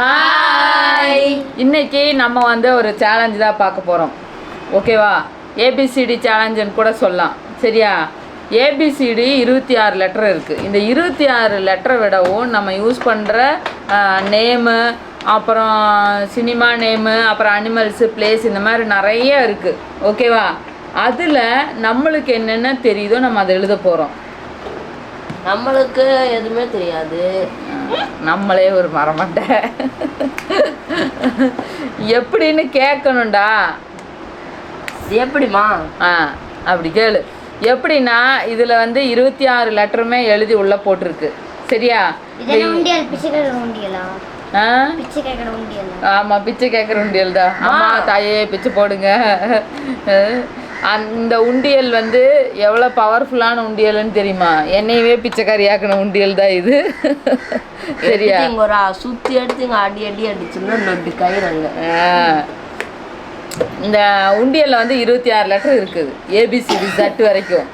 Hi இன்னைக்கு நம்ம வந்து ஒரு சேலஞ்சு தான் பார்க்க போகிறோம் ஓகேவா ஏபிசிடி சேலஞ்சுன்னு கூட சொல்லலாம். சரியா? ஏபிசிடி இருபத்தி ஆறு லெட்டர் இருக்குது இந்த இருபத்தி ஆறு லெட்டரை விடவும் நம்ம யூஸ் பண்ணுற நேமு அப்புறம் சினிமா நேமு அப்புறம் அனிமல்ஸு பிளேஸ் இந்த மாதிரி நிறைய இருக்குது ஓகேவா அதில் நம்மளுக்கு என்னென்ன தெரியுதோ நம்ம அதை எழுத போகிறோம் நம்மளுக்கு எதுவுமே தெரியாது. நம்மளே ஒரு மரமண்டை. எப்படின்னு கேட்கணும்டா. எப்படிமா ஆ அப்படி கேளு. எப்படின்னா இதில் வந்து இருபத்தி ஆறு லெட்டருமே எழுதி உள்ளே போட்டிருக்கு. சரியா? ஆமாம் பிச்சை கேட்குற உண்டியல்? தான் அம்மா தாயே பிச்சை போடுங்க. அந்த உண்டியல் வந்து எவ்வளோ பவர்ஃபுல்லான உண்டியல்னு தெரியுமா? என்னையவே பிச்சைக்காரியாக்கின உண்டியல் தான் இது. சரியா? ஒரு சுத்தி எடுத்து இங்க அடி அடி அடிச்சுன்னா நொட்டு கயிறாங்க. இந்த உண்டியலில் வந்து இருபத்தி ஆறு லெட்டர் இருக்குது. ஏபிசிடி ஜட் வரைக்கும்.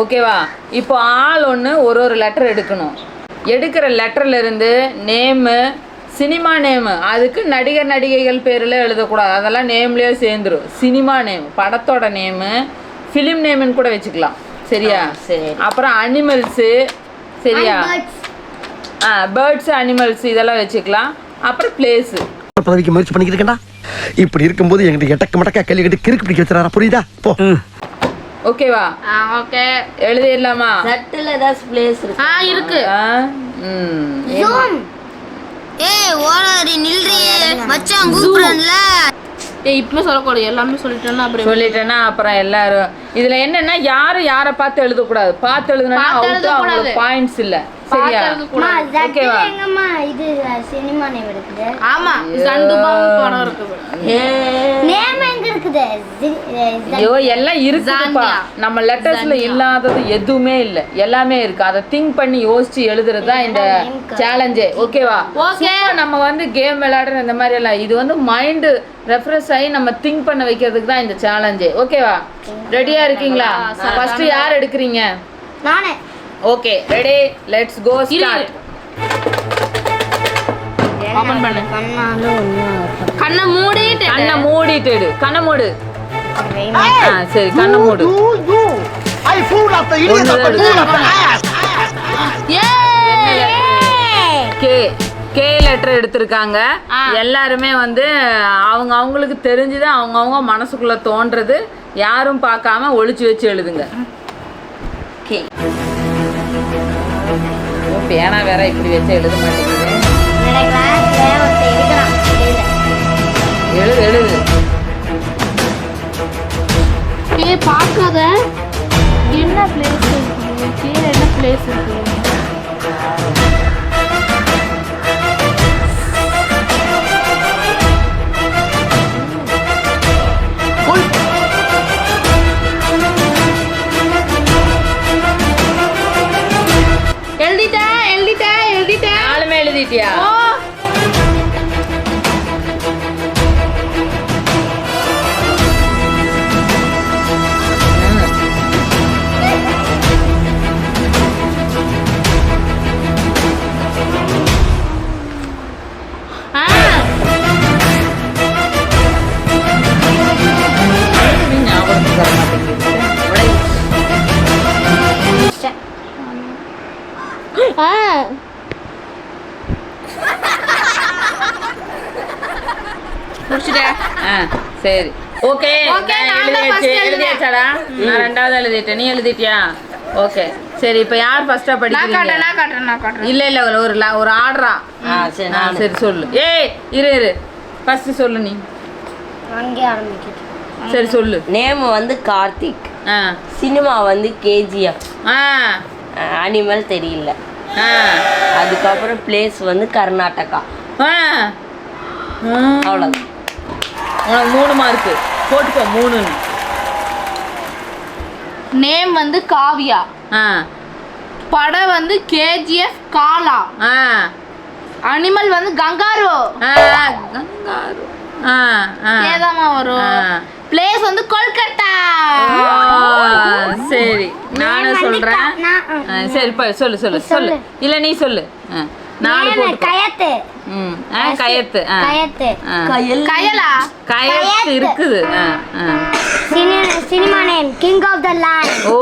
ஓகேவா இப்போ ஆள் ஒன்று ஒரு ஒரு லெட்டர் எடுக்கணும். எடுக்கிற லெட்டர்ல இருந்து நேமு சினிமா நேமு. அதுக்கு நடிகர் நடிகைகள் பேரில் எழுதக்கூடாது. அதெல்லாம் நேம்லேயே சேர்ந்துரும். Cinema name. படத்தோட நேமு. ஃபிலிம் நேமுன்னு கூட வச்சுக்கலாம். சரியா? சரி. அப்புறம் அனிமல்ஸு சரியா? ஆ பேர்ட்ஸ் அனிமல்ஸ் இதெல்லாம் வச்சுக்கலாம். அப்புறம் பிளேஸு பதவிக்கு முயற்சி பண்ணிக்கிட்டு இருக்கேன்டா இப்படி இருக்கும்போது எங்கிட்ட எட்டக்க மடக்கா கேள்வி கேட்டு கிறுக்கு பிடிக்க வச்சுறாரா? புரியுதா? போ. ஓகேவா ஓகே எழுதிடலாமா? சட்டில் ஏதாச்சும் பிளேஸ் இருக்கு? ஆ இருக்கு. ஆ. ம். ஏய் ஓடாரி நில்றியே மச்சான் கூப்பிடுறேன்ல. ஏய் இப்போ சொல்லக்கூடாது. எல்லாமே சொல்லிட்டேன்னா அப்புறம் சொல்லிட்டேன்னா அப்புறம் எல்லாரும் இதுல என்னன்னா யாரும் யாரை பார்த்து எழுதக்கூடாது. பார்த்து எழுதுனா அவுட்டு அவங்களுக்கு. பாயிண்ட்ஸ் இல்ல. சரியா? ஓகேவா? எங்கம்மா இது சினிமா நேம் இருக்குது ஆமா சண்டுபாம் படம் இருக்குது. ஏ. நேம் எங்க இருக்குது? ஐயோ எல்லாம் இருக்குதுப்பா. நம்ம லெட்டர்ஸ்ல இல்லாதது எதுவுமே இல்ல. எல்லாமே இருக்கு. அதை திங்க் பண்ணி யோசிச்சு எழுதுறது தான் இந்த சேலஞ்சே ஓகேவா. சும்மா நம்ம வந்து கேம் விளையாடுற இந்த மாதிரி எல்லாம். இது வந்து மைண்டு ரெஃப்ரெஷ் ஆகி நம்ம திங்க் பண்ண வைக்கிறதுக்கு தான் இந்த சேலஞ்சே ஓகேவா ரெடியா இருக்கீங்களா? ஃபர்ஸ்ட் யார் எடுக்கிறீங்க? நானே. Okay ready let's go start open பண்ணு. ஒன்றும் கண்ணை மூடிட்டு கண்ணை மூடிட்டு எடு கண்ணை மூடு. ஆ சரி கண்ணை மூடு. I fool of the idiot of the fool of K K letter எடுத்திருக்காங்க. எல்லாருமே வந்து அவங்க அவங்களுக்கு தெரிஞ்சது அவங்க அவங்க மனசுக்குள்ள தோன்றது. யாரும் பார்க்காம ஒளிச்சு வச்சு எழுதுங்க. கே. ஓ, பேனா வேற இப்படி வச்சு எழுத மாட்டேங்குது. எழுது. எழுது பார்க்காத. என்ன பிளேஸ் இருக்கு? என்ன பிளேஸ் இருக்கு? நாலுமே எழுதிட்டியா எழுதிட்டேன் நீ எழுதிட்டியா? ஓகே சரி இப்போ யார் ஃபர்ஸ்டா படிக்கிறீங்க? நான் காட்டுறேன் நான் காட்டுறேன். இல்ல இல்ல ஒரு ல- ஒரு ஆர்டரா? சரி சரி சொல்லு. ஏய் இரு இரு. ஃபர்ஸ்ட் சொல்லு நீ. அங்கே ஆரம்பிக்கிட்டு சரி சொல்லு. நேம் வந்து கார்த்திக். சினிமா வந்து கேஜிஎஃப். ஆ. அனிமல் தெரியல. ஆ. அதுக்கப்புறம் பிளேஸ் வந்து கர்நாடகா. ஆ. ஆ. அவ்வளோதான் உனக்கு மூணு மார்க்கு போட்டுக்கோ மூணு நேம் வந்து காவியா. ஆ. படம் வந்து கேஜிஎஃப் காலா. ஆ. அனிமல் வந்து கங்காரு. ஆ கங்காரு. ஆ ஆ. ஏதாமா வரும். பிளேஸ் வந்து கொல்கத்தா. ஆ, சரி. நானும் சொல்றேன். சரி சொல்லு சொல்லு. சொல்லு. இல்ல நீ சொல்லு. ஆ. நாலு கயத்து. ம் கயத்து கயத்து. ஆ. கயல் கயலா? கயத்து கயத்து. இருக்குது. Cinema name king of the land ஓ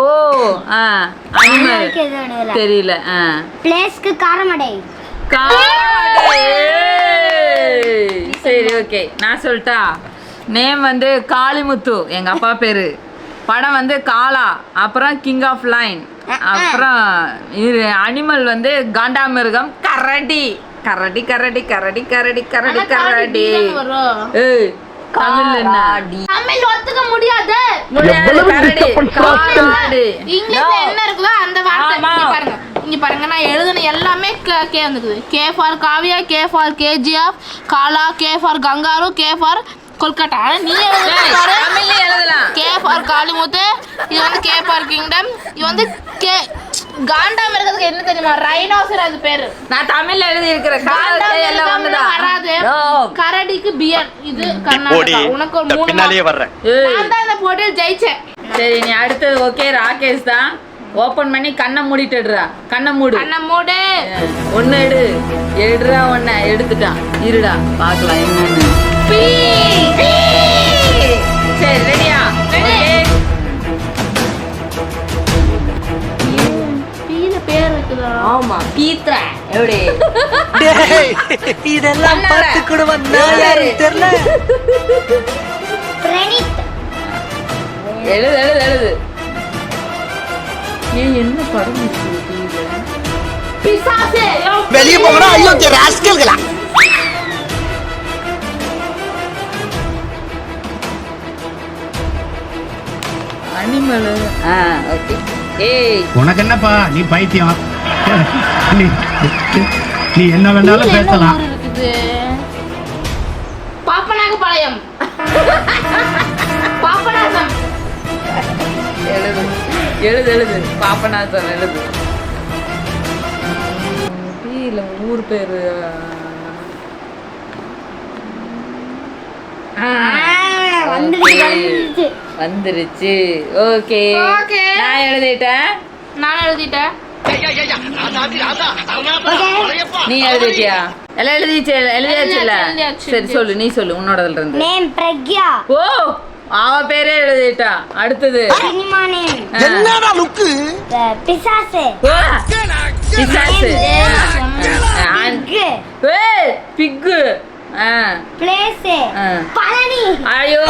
ஆ அனிமல். தெரியல ஆ. பிளேஸ்க்கு காரமடை. காடை. சரி ஓகே. நான் சொல்லட்டா நேம் வந்து காளிமுத்து. எங்க அப்பா பேரு. படம் வந்து காலா அப்புறம் கிங் ஆஃப் லைன் அப்புறம் இது அனிமல் வந்து காண்டாமிருகம் கரடி. கரடி கரடி கரடி கரடி கரடி கரடி. ஏய் தமிழ்ல என்ன? காடி. தமிழ் ஒத்துக்க முடியாது. கரடி. disappoint காடு இங்கிலீஷ்ல என்ன இருக்குதோ அந்த வார்த்தை. ஆமா. இங்க பாருங்க. இங்க பாருங்க. நான் எழுதுன எல்லாமே க- K வந்துக்குது. K for Kaviya K for KGF Kaala K for kangaroo K for Kolkata. நீ கே ஃபார் காளிமுத்து இது வந்து கே ஃபார் கிங்டம் இது வந்து கே காண்டாம இருக்கிறதுக்கு என்ன தெரியுமா? ரைனோசர் அது பேரு. நான் தமிழ்ல எழுதி இருக்கிறேன் வராது. கரடிக்கு பியர் இது கர்நாடகா. உனக்கு ஒரு மூணு mark. வர்றேன். நான் தான் இந்த போட்டியில் ஜெயிச்சேன். சரி நீ அடுத்தது ஓகே ராகேஷ் தான். ஓபன் பண்ணி கண்ணை மூடிட்டுடுறா கண்ணை மூடு. அண்ணா மூடு. ஒன்னு எடு. எடுறா ஒன்ன எடுத்துட்டான். இருடா. பார்க்கலாம் என்னன்னு பீ சரி ரெடியா பீல பேர் இருக்குதா ஆமா பீத்ரா எப்படி இதெல்லாம் பார்த்து கூட வந்தா யாரும் தெரியல எழுது எழுது எழுது ஏன் என்ன படம் வெளியே போகணும் ஐயோ ராஸ்கல்களா உனக்கு என்னப்பா நீ பைத்தியம். நீ நீ என்ன வேணாலும் பேசலாம். இருக்குது? பாப்பநாயகபாளையம் பாப்பநாசம். எழுது எழுது எழுது. பாப்பநாசம் எழுது. இல்ல ஊர் பேரு. ஆ, வந்துருச்சு. ஓகே. நான் எழுதிட்டேன். நான் எழுதிட்டேன். நீ எழுதிட்டியா? எல்லாம் எழுதிச்சு எழுதியாச்சுல்ல எழுதியாச்சு, எழுதியாச்சு, சரி சொல்லு நீ சொல்லு உன்னோடதுல இருந்து. நேம் பிரக்யா. ஓ அவ பேரே எழுதிட்டா. அடுத்தது. Cinema name. என்னடா லுக்கு? பிசாசு. ஓ, பிசாசு. ஏய், பிக்கு பிளேஸ் ஆ. பழனி. ஐயோ.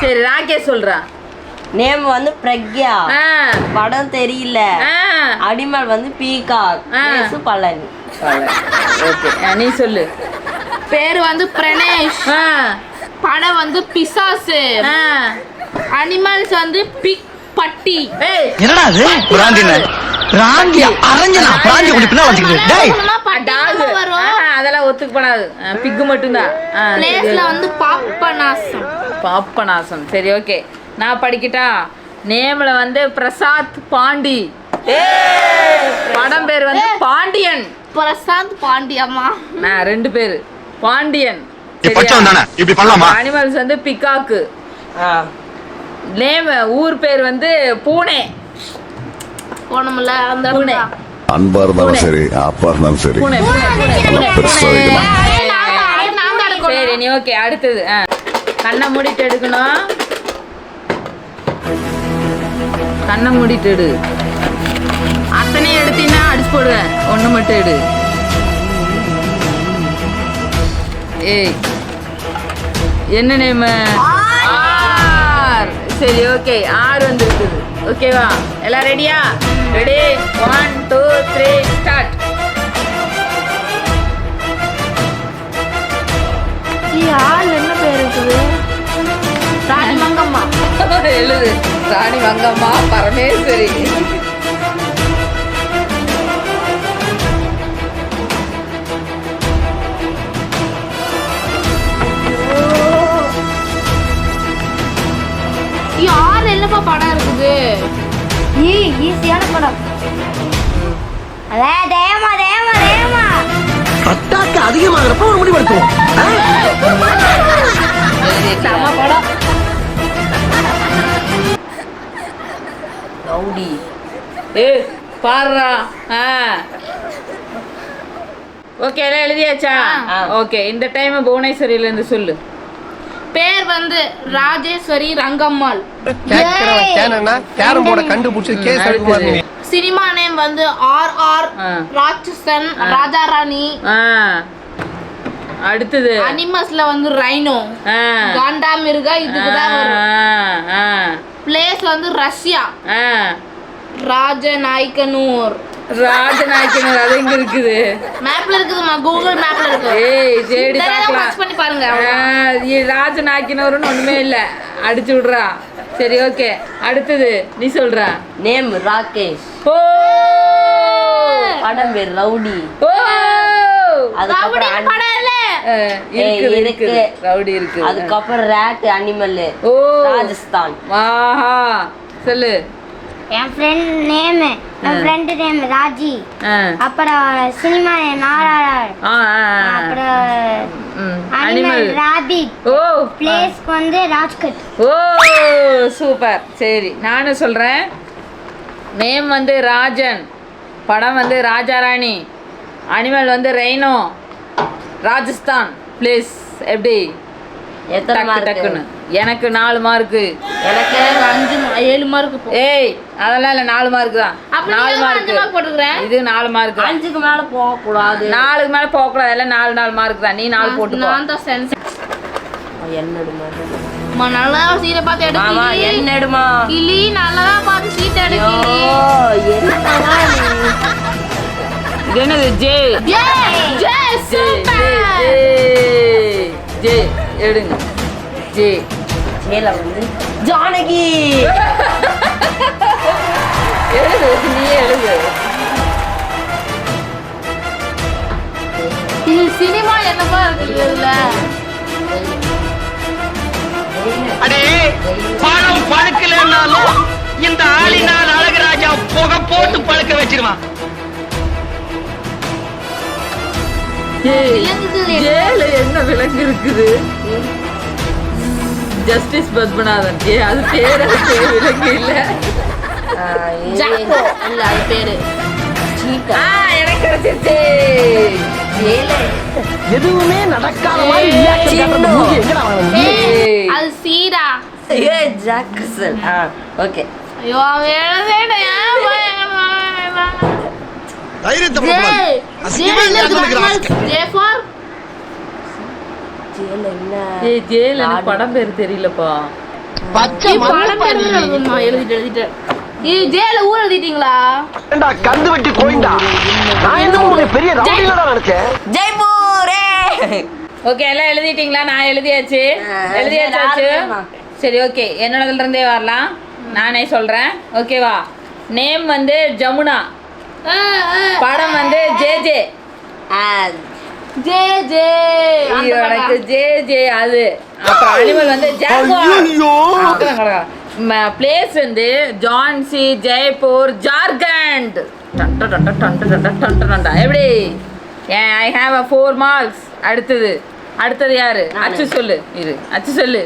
சரி ராகேஷ் சொல்றா. நேம் வந்து பிரக்யா. ஆ, படம் தெரியல. ஆ. அடிமல் வந்து பீகாக். பழனி. ஓகே. நீ சொல்லு. பேர் வந்து பிரணேஷ். ஆ, படம் வந்து பிசாசு. ஆ. அனிமல்ஸ் வந்து பிக் பட்டி. என்னடா பிராந்தி அரஞ்சனா? டேய். டாகு. அதெல்லாம் ஒத்துக்கப்படாது ஆ, பிக்கு. பிளேஸ்ல வந்து பாப்பநாசம். பாப்பநாசம். சரி ஓகே. நான் படிக்கட்டா? நேம்ல வந்து பிரசாத் பாண்டி. படம் பேர் வந்து பாண்டியன். பிரசாந்த் பாண்டியம்மா. நான் ரெண்டு பேரு. பாண்டியன். அனிமல்ஸ் வந்து பிகாக்கு நேம் ஊர் பேர் வந்து பூனே. போனோம்ல அந்த. அன்பா இருந்தாலும் சரி அப்பா இருந்தாலும் சரி. பெருசா. சரி நீ ஓகே அடுத்தது. ஆ. கண்ணை மூடிட்டு எடுக்கணும். கண்ணை மூடிட்டு எடு. அத்தனையும் எடுத்தீங்கன்னா அடிச்சு போடுவேன். ஒன்று மட்டும் எடு. ஏய். என்ன நேம்? ஆர். சரி ஓகே ஆர் வந்துருக்குது. ஓகேவா? எல்லாம் ரெடியா ready one two three start யார் என்ன பேர் இருக்குது ராணி மங்கம்மா எழுது ராணி மங்கம்மா பரமேஸ்வரி யார் என்னப்பா படம் இருக்குது ஈ ஈஸியான படம். அதே தேமா தேமா தேமா அட்டாக்கு அதிகமாகிறப்ப ஒரு முடிவெடுத்துவோம் செம படம். ரவுடி. ஏ பாடுறா. ஆ. ஓகே எல்லாம் எழுதியாச்சா. ஓகே இந்த டைம் புவனேஸ்வரியில இருந்து சொல்லு. பேர் வந்து ராஜேஸ்வரி ரங்கம்மாள். கேரம் போர்டை கண்டுபிடிச்சி சினிமா நேம் வந்து ஆர் ஆர். ராட்சசன் ராஜா ராணி ஆ. அடுத்தது. அனிமல்ஸ்ல வந்து ரைனோ. காண்டா மிருகா இதுக்கு தான் வரும். பிளேஸ் வந்து ரஷ்யா. ஆ. ராஜநாயக்கனூர். ராஜநாயக்கனர் அது எங்க இருக்குது? மேப்ல இருக்குதுமா கூகுள் மேப்ல இருக்கு. ஏய் தேடி இதெல்லாம் பார்க்கலாம். பண்ணி பாருங்க ராஜநாயக்கனூர்னு ஒண்ணுமே இல்ல. அடிச்சு விடுறா. சரி ஓகே. அடுத்தது நீ சொல்றா. நேம் ராகேஷ் ஓ! படம் பேர் ரவுடி. ஓ! அதுக்கப்புறம் இருக்கு. ரவுடி இருக்குது. அதுக்கப்புறம் ரேட் அனிமல் ஓ! ராஜஸ்தான். ஆஹா! சொல்லு. என் ஃப்ரெண்ட் நேமு என் ஃப்ரெண்டு நேம் ராஜி. அப்புறம் சினிமா நேம் ஆர்ஆர்ஆர். அப்புறம் அனிமல் ராபிட் ஓ பிளேஸ்க்கு வந்து ராஜ்கட். ஓ சூப்பர் சரி நானும் சொல்கிறேன் நேம் வந்து ராஜன். படம் வந்து ராஜாராணி. அனிமல் வந்து ரெய்னோ ராஜஸ்தான். பிளேஸ் எப்படி? எத்தனை டக்குன்னு. எனக்கு நாலு மார்க்கு எனக்கு அஞ்சு ஏழு மார்க் போ ஏய் அதெல்லாம் இல்லை நாலு மார்க் தான். நாலு நீங்க மார்க் அஞ்சு மார்க் போட்டுக்கிறேன் இது நாலு மார்க் தான் அஞ்சுக்கு மேல போக கூடாது நாலுக்கு மேலே போகக்கூடாது எல்லாம் நாலு நாலு மார்க் தான். நீ நாலு போட்டு நான் தான் சென்ஸ் என்னடுமா அம்மா நல்லா சீட்டை பார்த்து எடுக்கலி என்னடுமா கிளி. நல்லா பார்த்து சீட் ஐயோ எடுக்கலி என்னடா நீ? இது என்னது? J. J J J J super. J J எடுங்க. ஜே. மேல வந்து ஜானகி. எழுது நீயே எழுது. இது சினிமா என்னமா இருக்கு இதுல அடே பணம் பழுக்கலன்னாலும் இந்த ஆளினால் அழகுராஜா புகை போட்டு பழுக்க வச்சிருவான்? ஜேல என்ன விலங்கு இருக்குது? ஜஸ்டிஸ் பத்மநாதன். ஏ அது பேர் அது பேர் விலங்கு இல்ல. ஜாக்கோ. இல்ல அது பேரு சீட்டா. எனக்கு கிடைச்சிருச்சு. எதுவுமே நடக்காத மாதிரி அது ஜாக்சன். ஆ. ஐயோ அவன் எழுதேடா தைரியத்தை ஜே அசிங்கமா என்ன இருக்கு இருக்கு ராஸ்கல். ஜே ஃபார் ஜேல என்ன? ஏய் ஜேல எனக்கு படம் பேர் தெரியலப்பா. பச்சை படம் பேர் எழுதுமா எழுதிட்டு எழுதிட்டேன் இது ஜேல ஊர் எழுதிட்டீங்களா? ஏண்டா, கந்து வெட்டி கோயிண்டா நான் என்ன உன்னை பெரிய ரவுடிலடா நினைச்சேன்? ஜெய்ப்பூரே. ஓகே எல்லாம் எழுதிட்டீங்களா? நான் எழுதியாச்சு. ஆ, எழுதியாச்சாச்சு சரி, ஓகே. என்னோடதுல இருந்தே வரலாம். நானே சொல்றேன். ஓகேவா நேம் வந்து ஜமுனா. படம் வந்து ஜே ஜே. J J. படம். ஜே ஜே அது. அப்புறம் அனிமல் வந்து பிளேஸ் வந்து ஜான்சி ஜெய்ப்பூர் ஜார்க்கண்ட் டண்ட டண்ட டண்ட டண்ட டண்ட டண்டா எப்படி? I have a four marks அடுத்தது. அடுத்தது யாரு? அச்சு சொல்லு. இரு. அச்சு சொல்லு.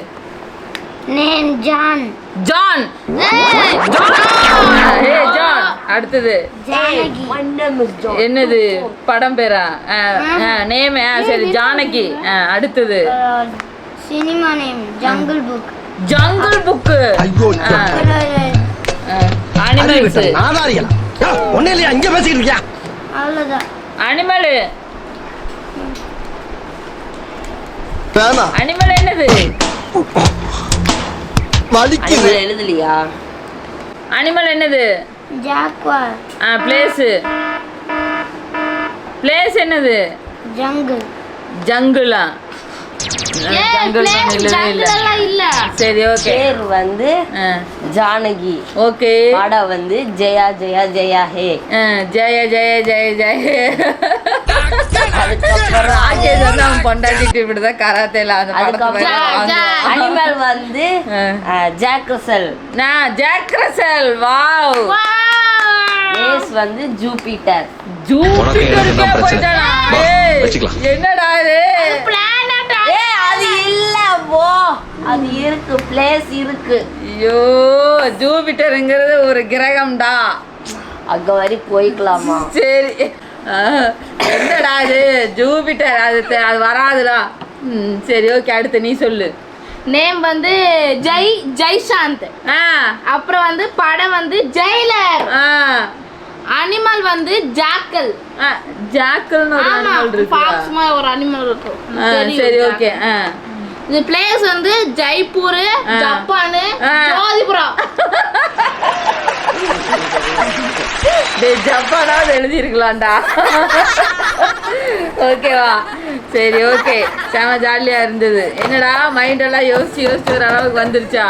Name John. ஜான். ஜான். ஏ ஜான். அடுத்தது. என்னது? படம் பேரா நேம் சரி ஜானகி. அடுத்தது. Cinema name jungle book jungle ஐயோ அனிமல்ஸ். ஒன்னே இல்லையா? இங்க பேசிக்கிட்டு இருக்கியா? அவ்வளோதான் அனிமல் அனிமல் என்னது? வலிக்குது. எழுதலையா? அனிமல் என்னது? ஜாக்வா ஆ பிளேஸ் பிளேஸ் என்னது? ஜங்கிள் ஜங்குளா சரி ஓகே பேர் வந்து ஜானகி. ஓகே. படம் வந்து ஜெயா ஜெயா ஜெயா ஹே. ஜெய ஜெய ஜெய ஜெய. அதுக்கப்புறம் பொண்டாட்டிட்டு இப்படிதான் கராத்தேல அந்த. அனிமல் வந்து. ஜாக்ரசல் நான் ஜாக் ரசல் வாவ் பிளேஸ் வந்து ஜூபிட்டர் ஜூபிட்டருக்கே பிரச்சனை. போயிட்டானா. என்னடா இது? ஏ அது இல்ல போ. அது இருக்கு பிளேஸ் இருக்கு. ஐயோ ஜூபிட்டருங்கிறது ஒரு கிரகம்டா. அங்க வரை போய்க்கலாமா? சரி. என்னடா அது ஜூபிட்டர் அது அது வராதுடா. ம் சரி ஓகே அடுத்து நீ சொல்லு. நேம் வந்து ஜெய் ஜெய்சாந்த். அப்புறம் வந்து படம் வந்து ஜெயிலர். ஆ. அனிமல் வந்து ஜாக்கல். ஜாக்கல்னு ஒரு? ஃபாக்ஸ் மாதிரி ஒரு அனிமல் இருக்கும். சரி. ஓகே இந்த பிளேஸ் வந்து ஜெய்ப்பூர். ஜப்பானு. ஜோதிபுரம். ஜப்பானாவது எழுதியிருக்கலாம்டா. ஓகேவா? சரி ஓகே. செம ஜாலியா இருந்தது. என்னடா மைண்ட் எல்லாம் யோசிச்சு யோசிச்சு ஒரு அளவுக்கு வந்துருச்சா?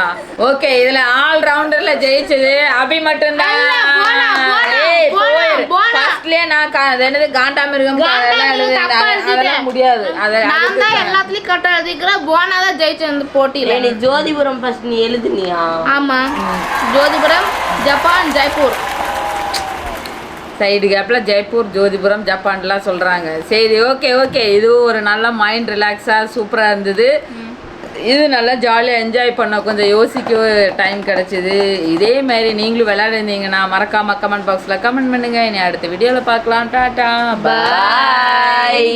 ஓகே இதுல ஆல் ரவுண்டர்ல ஜெயிச்சது அபி மட்டும்தான். ஃபர்ஸ்ட்லயே நான் என்னது காண்டாமிருகம் அதெல்லாம் முடியாது. அதை நான் தான் எல்லாத்துலயும் கரெக்டா எழுதிக்கிறேன். போனா தான் ஜெயிச்ச அந்த போட்டியில. நீ ஜோதிபுரம் ஃபர்ஸ்ட் நீ எழுதுனியா? ஆமா. ஜோதிபுரம் ஜப்பான் ஜெய்ப்பூர். சைடு கேப்பில் ஜெய்ப்பூர் ஜோதிபுரம் ஜப்பான்லாம் சொல்கிறாங்க சரி ஓகே ஓகே இதுவும் ஒரு நல்ல மைண்ட் ரிலாக்ஸாக சூப்பராக இருந்தது. இது நல்லா ஜாலியாக என்ஜாய் பண்ண கொஞ்சம் யோசிக்க டைம் கிடச்சிது. இதே மாதிரி நீங்களும் விளையாடுறீங்கன்னா மறக்காம கமெண்ட் பாக்ஸில் கமெண்ட் பண்ணுங்கள் இனி அடுத்த வீடியோவில் பார்க்கலாம். டாட்டா பாய்